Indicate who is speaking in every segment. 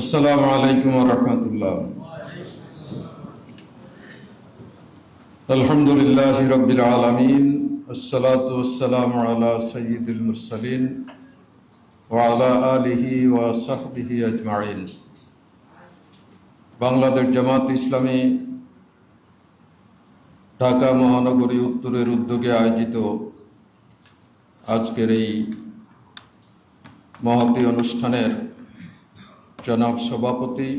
Speaker 1: আসসালামু আলাইকুম রহমতুল্লাহ। আলহামদুলিল্লাহ রবিল আলমিন, আসসালাতু আসসালাম আলা সঈদুল মুরসালিন ওয়ালা আলিহি ওয়া সাহবিহি আজমাইন। বাংলাদেশ জামাত ইসলামী ঢাকা মহানগরী উত্তরের উদ্যোগে আয়োজিত আজকের এই মহতী অনুষ্ঠানের জনাব সভাপতি,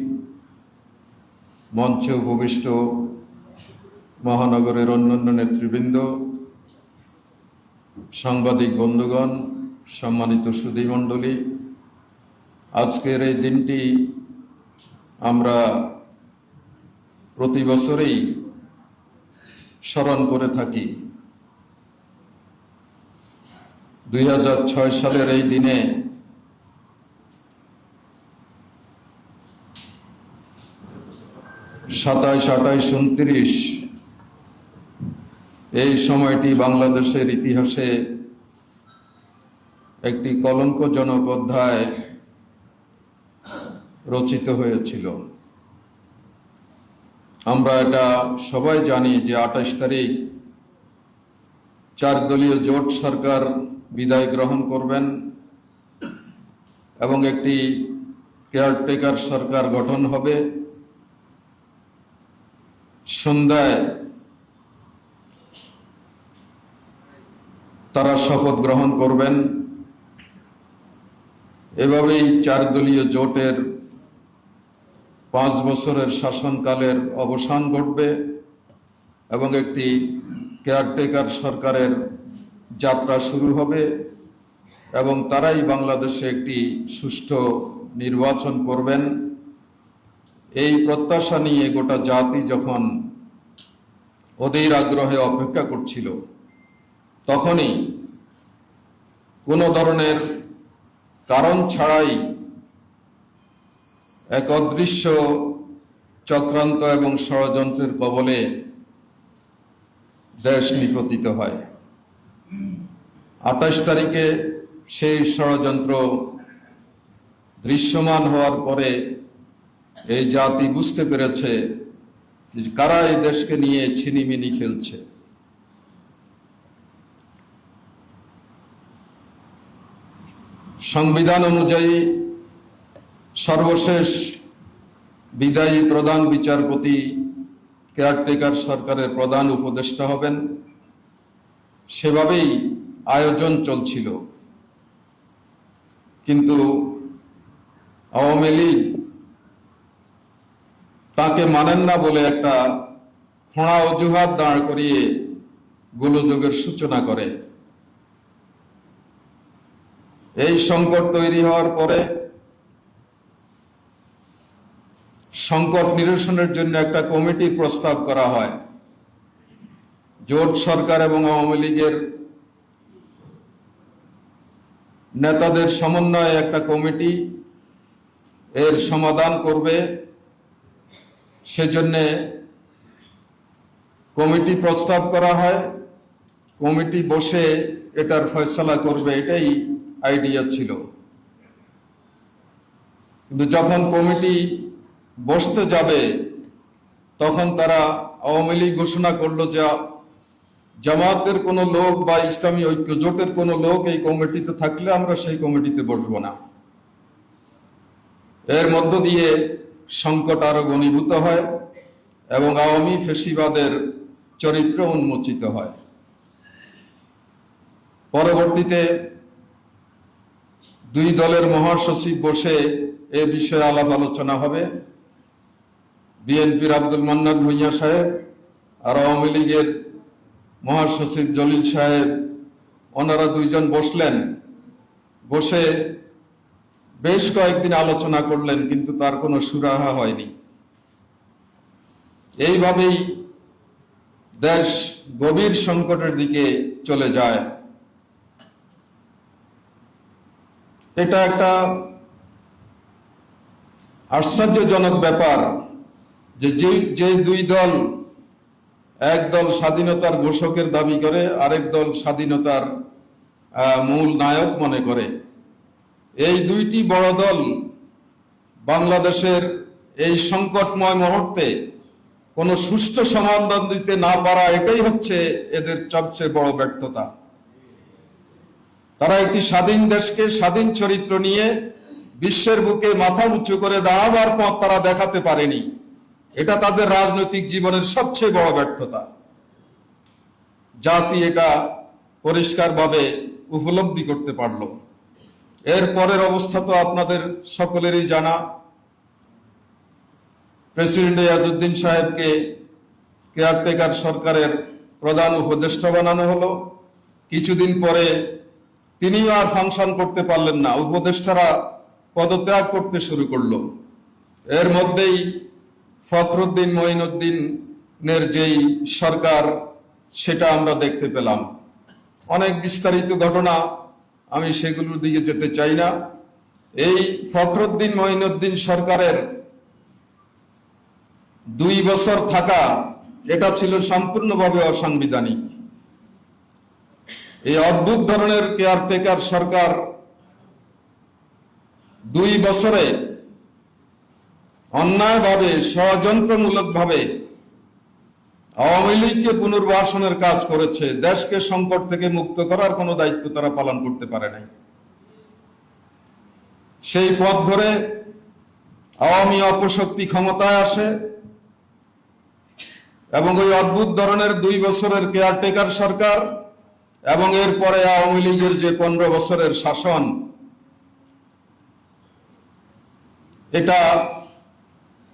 Speaker 1: মঞ্চে উপবিষ্ট মহানগরের অন্যান্য নেতৃবৃন্দ, সাংবাদিক বন্ধুগণ, সম্মানিত সুধীমণ্ডলী আজকের এই দিনটি আমরা প্রতি বছরেই স্মরণ করে থাকি। দুই হাজার ছয় সালের এই দিনে সাতাইশ, আঠাইশ, উনত্রিশ। এই সময়টি বাংলাদেশের ইতিহাসে একটি কলঙ্কজনক অধ্যায় রচিত হয়েছিল। আমরা এটা সবাই জানি যে আঠাশ তারিখ চার দলীয় জোট সরকার বিদায় গ্রহণ করবেন এবং একটি কেয়ারটেকার সরকার গঠন হবে। সন্ধ্যায় তারা শপথ গ্রহণ করবেন। এভাবেই চার দলীয় জোটের পাঁচ বছরের শাসনকালের অবসান ঘটবে এবং একটি কেয়ারটেকার সরকারের যাত্রা শুরু হবে এবং তারাই বাংলাদেশে একটি সুষ্ঠু নির্বাচন করবেন। এই প্রত্যাশা নিয়ে গোটা জাতি যখন ওদের আগ্রহে অপেক্ষা করছিল, তখনই কোনো ধরনের কারণ ছাড়াই এক অদৃশ্য চক্রান্ত এবং ষড়যন্ত্রের কবলে দেশ নিপতিত হয়। আঠাশ তারিখে সেই ষড়যন্ত্র দৃশ্যমান হওয়ার পরে এই জাতি বুঝতে পেরেছে কারা এই দেশকে নিয়ে ছিনিমিনি খেলছে। সংবিধান অনুযায়ী সর্বশেষ বিদায়ী প্রধান বিচারপতি কেয়ারটেকার সরকারের প্রধান উপদেষ্টা হবেন। সেভাবেই আয়োজন চলছিল। কিন্তু আওয়ামী লীগ তাকে মানেন না বলে একটা খোঁড়া অজুহাত দাঁড় করিয়ে গোলযোগের সূচনা করে। এই সংকট তৈরি হওয়ার পরে সংকট নিরসনের জন্য একটা কমিটির প্রস্তাব করা হয়। জোট সরকার এবং আওয়ামী লীগের নেতাদের সমন্বয়ে একটা কমিটি এর সমাধান করবে। সেজন্যে কমিটি প্রস্তাব করা হয়। কমিটি বসে এটার ফয়সলা করবে, এটাই আইডিয়া ছিল। কিন্তু যখন কমিটি বসতে যাবে, তখন তারা আওয়ামী লীগ ঘোষণা করল যে জামাতের কোনো লোক বা ইসলামী ঐক্য জোটের কোনো লোক এই কমিটিতে থাকলে আমরা সেই কমিটিতে বসবো না। এর মধ্য দিয়ে সংকট আরও ঘনীভূত হয় এবং আওয়ামী ফেসিবাদের চরিত্র উন্মোচিত হয়। পরবর্তীতে দুই দলের মহাসচিব বসে এ বিষয়ে আলাপ আলোচনা হবে। বিএনপির আব্দুল মান্নান ভুইয়া সাহেব আর আওয়ামী লীগের মহাসচিব জলিল সাহেব, ওনারা দুইজন বসলেন। বসে বেশ কয়েকদিন আলোচনা করলেন, কিন্তু তার কোনো সুরাহা হয়নি। এইভাবেই দেশ গভীর সংকটের দিকে চলে যায়। এটা একটা আশ্চর্যজনক ব্যাপার যে যে- দুই দল, এক দল স্বাধীনতার ঘোষকের দাবি করে, আরেক দল স্বাধীনতার মূল নায়ক মনে করে। এই দুইটি বড় দল বাংলাদেশের এই সংকটময় মুহূর্তে কোনো সুষ্ঠু সমাধান দিতে না পারা এটাই হচ্ছে এদের সবচেয়ে বড় ব্যর্থতা। তারা একটি স্বাধীন দেশকে, স্বাধীন চরিত্র নিয়ে বিশ্বের বুকে মাথা উঁচু করে দাঁড়াবার পথ তারা দেখাতে পারেনি। এটা তাদের রাজনৈতিক জীবনের সবচেয়ে বড় ব্যর্থতা। জাতি এটা পরিষ্কারভাবে উপলব্ধি করতে পারল। এর পরের অবস্থা তো আপনাদের সকলেরই জানা। প্রেসিডেন্ট ইয়াজউদ্দিন সাহেবকে কেয়ারটেকার সরকারের প্রধান উপদেষ্টা বানানো হলো। কিছুদিন পরে তিনিও আর ফাংশন করতে পারলেন না। উপদেষ্টারা পদত্যাগ করতে শুরু করল। এর মধ্যেই ফখরুদ্দিন মঈনুদ্দিনের যেই সরকার, সেটা আমরা দেখতে পেলাম। অনেক বিস্তারিত ঘটনা আমি সেগুলোর দিকে যেতে চাই না। এই ফখরুদ্দিন মঈনুদ্দিন সরকারের দুই বছর থাকা, এটা ছিল সম্পূর্ণভাবে অসাংবিধানিক। এই অদ্ভুত ধরনের কেয়ারটেকার সরকার দুই বছরে অন্যায়ভাবে, ষড়যন্ত্রমূলকভাবে আওয়ামী লীগকে পুনর্বাসনের কাজ করেছে, দেশকে সংকট থেকে মুক্ত করার কোনো দায়িত্ব তারা পালন করতে পারে নাই। সেই পথ ধরে আওয়ামী অপশক্তি ক্ষমতায় আসে এবং ওই অদ্ভুত ধরনের দুই বছরের কেয়ারটেকার সরকার এবং এরপরে আওয়ামী লীগের যে পনেরো বছরের শাসন, এটা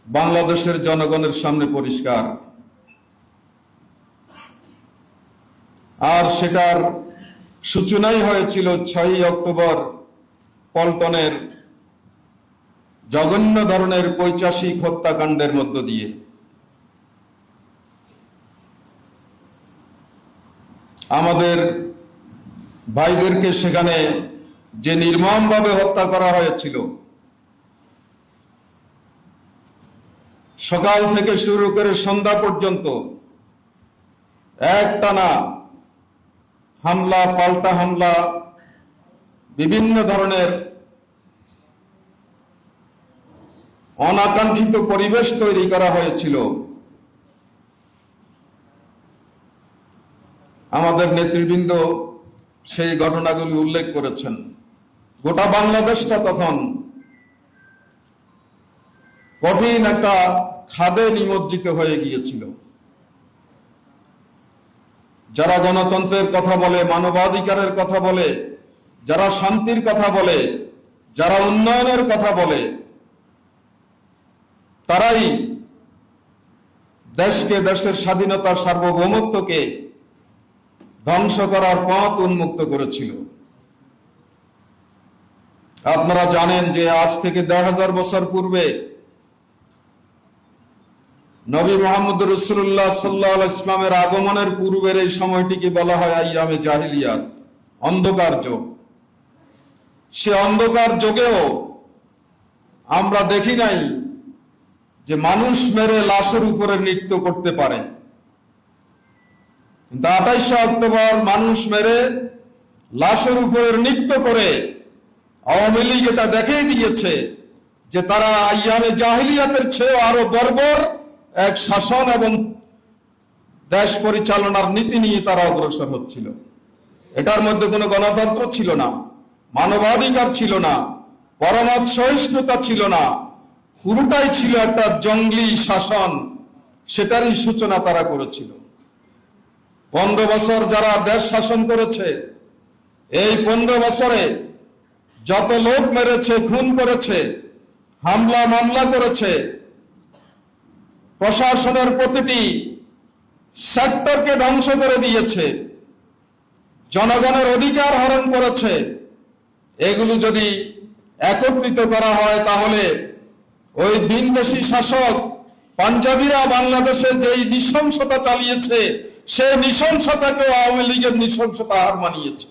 Speaker 1: বাংলাদেশের জনগণের সামনে পরিষ্কার। আর সেটার সূচনাই হয়েছিল ছয়ই অক্টোবর পল্টনের জঘন্য ধরনের পৈচাসিক হত্যাকাণ্ডের মধ্য দিয়ে। আমাদের ভাইদেরকে সেখানে যে নির্মমভাবে হত্যা করা হয়েছিল, সকাল থেকে শুরু করে সন্ধ্যা পর্যন্ত একটানা হামলা, পাল্টা হামলা, বিভিন্ন ধরনের অনাকাঙ্ক্ষিত পরিবেশ তৈরি করা হয়েছিল। আমাদের নেতৃবৃন্দ সেই ঘটনাগুলি উল্লেখ করেছেন। গোটা বাংলাদেশটা তখন কঠিন একটা খাদে নিমজ্জিত হয়ে গিয়েছিল। যারা গণতন্ত্রের কথা বলে, মানবাধিকারের কথা বলে, যারা শান্তির কথা বলে, যারা উন্নয়নের কথা বলে, তারাই দেশকে, দেশের স্বাধীনতা সার্বভৌমত্বকে ধ্বংস করার পথ উন্মুক্ত করেছিল। আপনারা জানেন যে আজ থেকে দেড় হাজার বছর পূর্বে নবী মোহাম্মদ রসুল্লাহ সাল্লাহ ইসলামের আগমনের পূর্বের এই সময়টিকে বলা হয় আইয়ামে জাহিলিয়াত, অন্ধকার যোগ। সে অন্ধকার যোগেও আমরা দেখি নাই যে মানুষ মেরে লাশের উপরে নৃত্য করতে পারে। কিন্তু আঠাইশে অক্টোবর মানুষ মেরে লাশের উপরে নৃত্য করে আওয়ামী লীগ এটা দেখেই দিয়েছে যে তারা আইয়ামে জাহিলিয়াতের চেয়েও আরও বর্বর এক শাসন এবং দেশ পরিচালনার নীতি নিয়ে তারা অগ্রসর হচ্ছিল। এটার মধ্যে কোনো গণতন্ত্র ছিল না, মানবাধিকার ছিল না পরমত সহিষ্ণুতা ছিল না। পুরোটাই ছিল একটা জঙ্গলি শাসন, সেটারই সূচনা তারা করেছিল। পনেরো বছর যারা দেশ শাসন করেছে, এই পনেরো বছরে যত লোক মেরেছে, খুন করেছে, হামলা, মামলা করেছে প্রশাসনের প্রতিটি সেক্টরকে ধ্বংস করে দিয়েছে। জনগণের অধিকার হরণ করেছে। এগুলো যদি একত্রিত করা হয় তাহলে ওই বিনদেশি শাসক পাঞ্জাবিরা বাংলাদেশে যেই নৃশংসতা চালিয়েছে সে নৃশংসতাকেও আওয়ামী লীগের নৃশংসতা হার মানিয়েছে।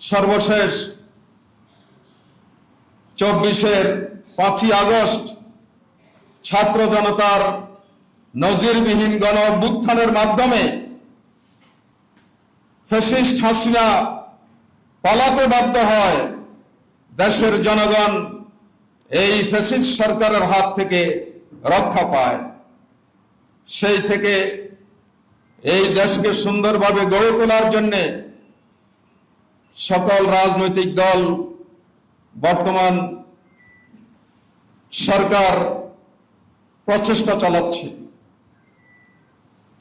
Speaker 1: সর্বশেষ চব্বিশের পাঁচই আগস্ট ছাত্র জনতার নজিরবিহীন গণ অভ্যুত্থানের মাধ্যমে ফ্যাসিস্ট হাসিনা পালাতে বাধ্য হয় দেশের জনগণ এই ফ্যাসিস্ট সরকারের হাত থেকে রক্ষা পায়। সেই থেকে এই দেশকে সুন্দরভাবে গড়ে তোলার জন্যে সকল রাজনৈতিক দল বর্তমান সরকার প্রচেষ্টা চালাচ্ছে।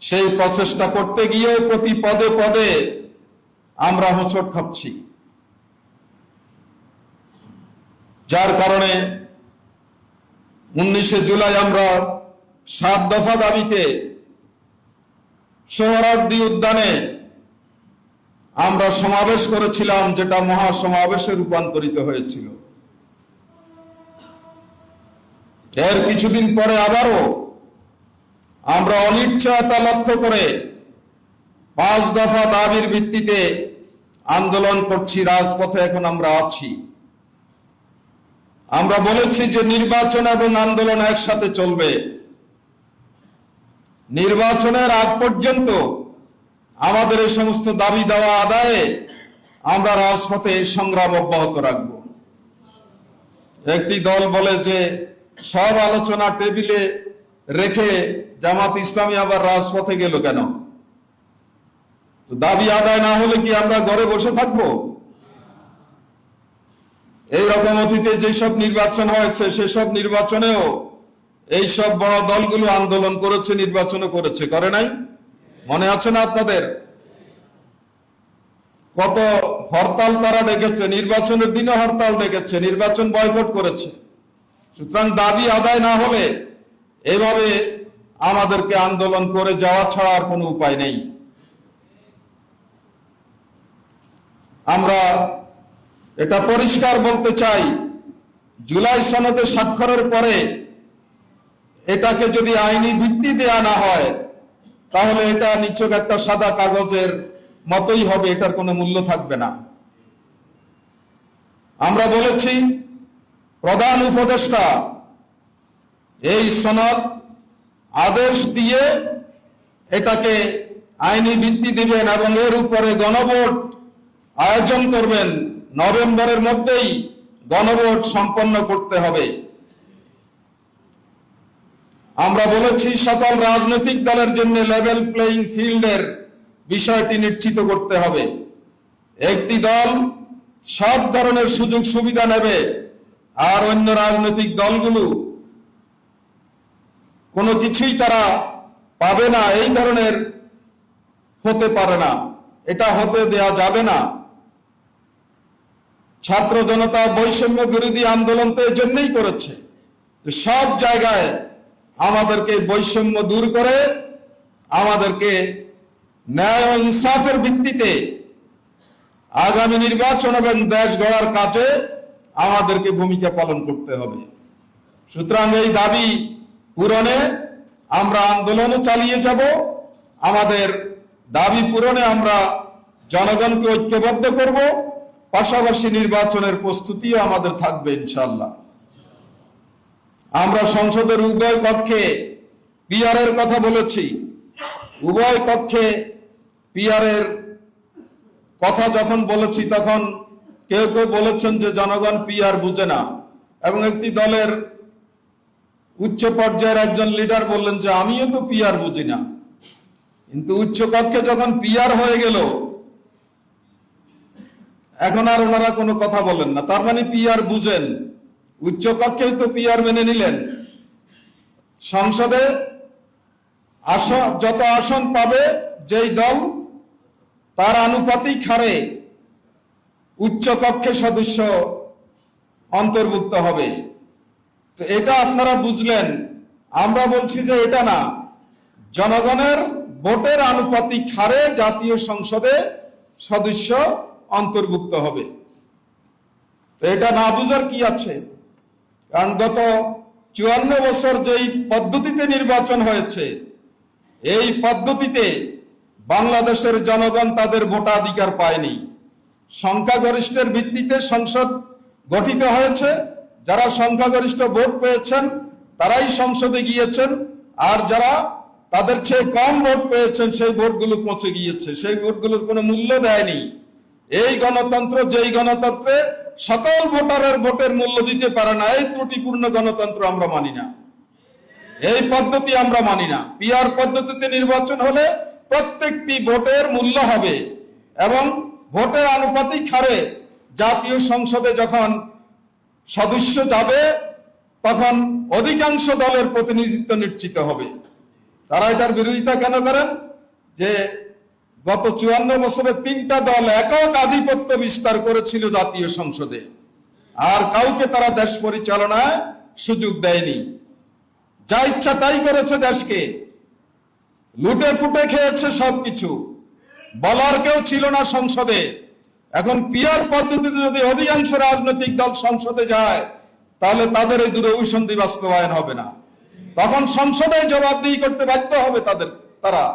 Speaker 1: সেই প্রচেষ্টা করতে গিয়ে প্রতি পদে পদে আমরা হোঁচট খাচ্ছি। যার কারণে উনিশে জুলাই আমরা সাত দফা দাবিতে সোহরার্দি উদ্যানে আমরা সমাবেশ করেছিলাম, যেটা মহাসমাবেশে রূপান্তরিত হয়েছিল। এর কিছুদিন পরে আবারও আমরা অনিশ্চয়তা লক্ষ্য করে পাঁচ দফা দাবির ভিত্তিতে আন্দোলন করছি, রাজপথে এখন আমরা আছি। আমরা বলেছি যে নির্বাচন এবং আন্দোলন একসাথে চলবে। নির্বাচনের আগ পর্যন্ত আমাদের এই সমস্ত দাবি দেওয়া আদায়ে আমরা রাজপথে সংগ্রাম অব্যাহত রাখব। একটি দল বলে যে সব আলোচনা টেবিলে রেখে জামাত ইসলামী আবার রাজপথে গেল কেন? দাবি আদায় না হলে কি আমরা ঘরে বসে থাকব? এই রকম অতীতে যেসব নির্বাচন হয়েছে, সেসব নির্বাচনেও এই সব বড় দলগুলো আন্দোলন করেছে, নির্বাচনও করেছে। করে নাই? মনে আছে না আপনাদের? কত হরতাল তারা ডেকেছে, নির্বাচনের দিনে হরতাল ডেকেছে, নির্বাচন বয়কট করেছে। সুতরাং দাবি আদায় না হলে এভাবে আমাদেরকে আন্দোলন করে যাওয়া ছাড়া আর কোনো উপায় নেই। আমরা এটা পরিষ্কার বলতে চাই, জুলাই সনদে স্বাক্ষরের পরে এটাকে যদি আইনি ভিত্তি দেয়া না হয়, তাহলে এটা নিচক একটা সাদা কাগজের মতোই হবে, এটার কোনো মূল্য থাকবে না। আমরা বলেছি প্রধান উপদেষ্টা, এই সনদ আদেশ দিয়ে এটাকে আইনি ভিত্তি দিবেন এবং এর উপরে গণভোট আয়োজন করবেন। নভেম্বরের মধ্যেই গণভোট সম্পন্ন করতে হবে। আমরা বলেছি, সকল রাজনৈতিক দলের জন্য লেভেল প্লেইং ফিল্ডের বিষয়টি নিশ্চিত করতে হবে। একটি দল সব ধরনের সুযোগ সুবিধা নেবে। আর অন্য রাজনৈতিক দলগুলো, কোনো কিছুই তারা পাবে না, এই ধরনের হতে পারে না। এটা হতে দেয়া যাবে না। ছাত্র জনতা বৈষম্য বিরোধী আন্দোলন তো এই জন্যই করেছে সব জায়গায় আমাদেরকে বৈষম্য দূর করে, আমাদেরকে ন্যায় ইনসাফের ভিত্তিতে আগামী নির্বাচন এবং দেশ গড়ার কাজে আমাদেরকে ভূমিকা পালন করতে হবে। সুতরাং এই দাবি পূরণে আমরা আন্দোলনও চালিয়ে যাব। আমাদের দাবি পূরণে আমরা জনগণকে ঐক্যবদ্ধ করব। পাশাপাশি নির্বাচনের প্রস্তুতিও আমাদের থাকবে ইনশাল্লাহ আমরা সংসদের উভয় কক্ষে পিআরের কথা বলেছি। উভয় কক্ষে পিআরের কথা যখন বলেছি তখন কেউ কেউ বলেছেন যে জনগণ পিআর বুঝে না। এবং একটি দলের উচ্চ পর্যায়ের একজন লিডার বললেন যে, আমিও তো পিআর বুঝি না। কিন্তু উচ্চ কক্ষে যখন পিআর হয়ে গেল, এখন আর ওনারা কোনো কথা বলেন না। তার মানে পিআর বুঝেন। উচ্চ কক্ষেই তো পিআর মেনে নিলেন। সংসদে আসন, যত আসন পাবে, যেই দল, তার আনুপাতিক হারে উচ্চ কক্ষে সদস্য অন্তর্ভুক্ত হবে। তো এটা আপনারা বুঝলেন। আমরা বলছি যে এটা না। জনগণের ভোটের আনুপাতিক হারে জাতীয় সংসদে সদস্য অন্তর্ভুক্ত হবে। তো এটা না বুঝার কি আছে? কারণ গত চুয়ান্ন বছর যেই পদ্ধতিতে নির্বাচন হয়েছে, এই পদ্ধতিতে বাংলাদেশের জনগণ তাদের ভোটাধিকার পায়নি। সংখ্যাগরিষ্ঠের ভিত্তিতে সংসদ গঠিত হয়েছে। যারা সংখ্যাগরিষ্ঠ ভোট পেয়েছেন, তারাই সংসদে গিয়েছেন। আর যারা তাদের চেয়ে কম ভোট পেয়েছেন, সেই ভোটগুলো পৌঁছে গিয়েছে। সেই ভোটগুলোর কোনো মূল্য দেয়নি। এই গণতন্ত্র, যেই গণতন্ত্রে সকল ভোটারের ভোটের মূল্য দিতে পারে না, এই ত্রুটিপূর্ণ গণতন্ত্র আমরা মানি না। এই পদ্ধতি আমরা মানি না। পিআর পদ্ধতিতে নির্বাচন হলে প্রত্যেকটি ভোটের মূল্য হবে এবং ভোটের আনুপাতিক হারে জাতীয় সংসদে যখন সদস্য যাবে, তখন অধিকাংশ দলের প্রতিনিধিত্ব নিশ্চিত হবে। তারা এটার বিরোধিতা কেন করেন? যে গত চুয়ান্ন বছরে তিনটা দল একক আধিপত্য বিস্তার করেছিল জাতীয় সংসদে। আর কাউকে তারা দেশ পরিচালনায় সুযোগ দেয়নি। যা ইচ্ছা তাই করেছে দেশকে। লুটে ফুটে খেয়েছে সবকিছু। বলার কেউ ছিল না সংসদে। এখন পিয়ার পদ্ধতিতে যদি অধিকাংশ রাজনৈতিক দল সংসদে যায়, তাহলে তাদের এই দূরভিসন্ধি বাস্তবায়ন হবে না। তখন সংসদে জবাবদিহি করতে বাধ্য হবে তাদের, তারা।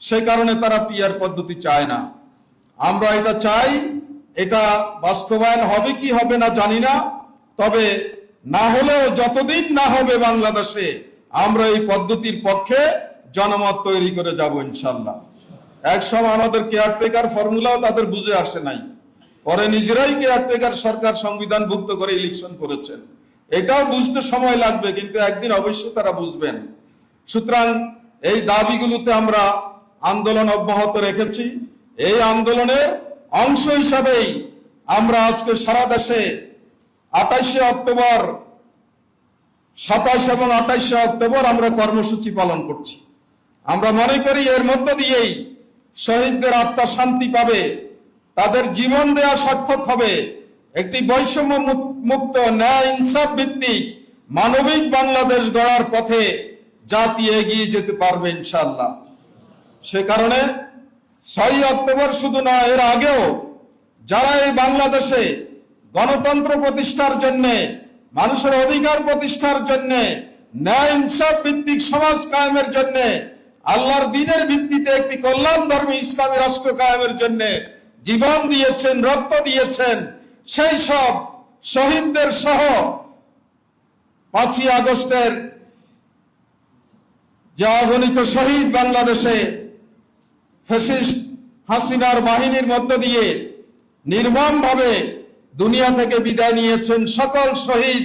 Speaker 1: সে কারণে তারা পিয়ার পদ্ধতি চায় না। আমরা এটা চাই, এটা বাস্তবায়ন হবে কি হবে না জানি না। তবে না হলেও যতদিন না হবে বাংলাদেশে, আমরা এই পদ্ধতির পক্ষে জনমত তৈরি করে যাব ইনশাল্লাহ। এক সময় আমাদের কেয়ারটেকার ফর্মুলাও তাদের বুঝে আসে নাই। পরে নিজেরাই কেয়ারটেকার সরকার সংবিধান ভুক্ত করে ইলেকশন করেছেন। এটাও বুঝতে সময় লাগবে, কিন্তু একদিন অবশ্যই তারা বুঝবেন। সুতরাং এই দাবিগুলোতে আমরা আন্দোলন অব্যাহত রেখেছি। এই আন্দোলনের অংশ হিসাবেই আমরা আজকে সারা দেশে আঠাশে অক্টোবর, সাতাশ এবং আঠাশে অক্টোবর আমরা কর্মসূচি পালন করছি। আমরা মনে করি এর মধ্য দিয়েই শহীদদের আত্মা শান্তি পাবে, তাদের জীবন দেয়া সার্থক হবে। একটি বৈষম্য মুক্ত ন্যায় ইনসাফ ভিত্তিক মানবিক বাংলাদেশ গড়ার পথে জাতি এগিয়ে যেতে পারবে ইনশাল্লাহ সে কারণে ছয় অক্টোবর শুধু না, এর আগেও যারা এই বাংলাদেশে গণতন্ত্র প্রতিষ্ঠার জন্য, মানুষের অধিকার প্রতিষ্ঠার জন্য, ন্যায় ইনসাফ ভিত্তিক সমাজ কায়েমের জন্য আল্লাহর দিনের ভিত্তিতে একটি কল্যাণ ধর্মী ইসলামী রাষ্ট্র কায়েমের জন্য জীবন দিয়েছেন, রক্ত দিয়েছেন। সেই সব শহীদদের সহ পাঁচই আগস্টের যে অগণিত শহীদ বাংলাদেশে ফ্যাসিস্ট হাসিনার বাহিনীর মধ্য দিয়ে নির্মমভাবে দুনিয়া থেকে বিদায় নিয়েছেন সকল শহীদ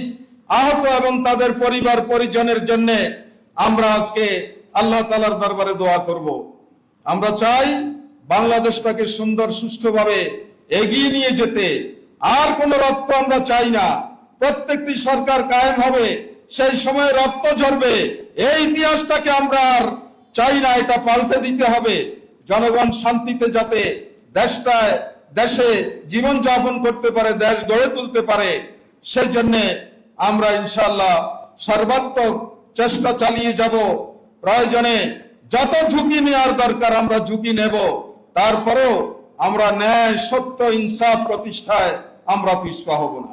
Speaker 1: আহত এবং তাদের পরিবার পরিজনের জন্য আমরা আজকে আল্লাহ তালার দরবারে দোয়া করব। আমরা চাই বাংলাদেশটাকে সুন্দর, সুষ্ঠুভাবে এগিয়ে নিয়ে যেতে। আর কোন রক্ত আমরা চাই না। প্রত্যেকটি সরকার কায়েম হবে, সেই সময় রক্ত ঝরবে। এই ইতিহাসটাকে আমরা আর চাই না, এটা পাল্টে দিতে হবে। জনগণ শান্তিতে যাতে দেশটায়, দেশে জীবন যাপন করতে পারে, দেশ গড়ে তুলতে পারে, সেই জন্যে আমরা ইনশাল্লাহ সর্বাত্মক চেষ্টা চালিয়ে যাব। প্রয়োজনে যত ঝুঁকি নেওয়ার দরকার আমরা ঝুঁকি নেব। তারপরেও আমরা ন্যায় সত্য ইনসাফ প্রতিষ্ঠায় আমরা পিছপা হব না।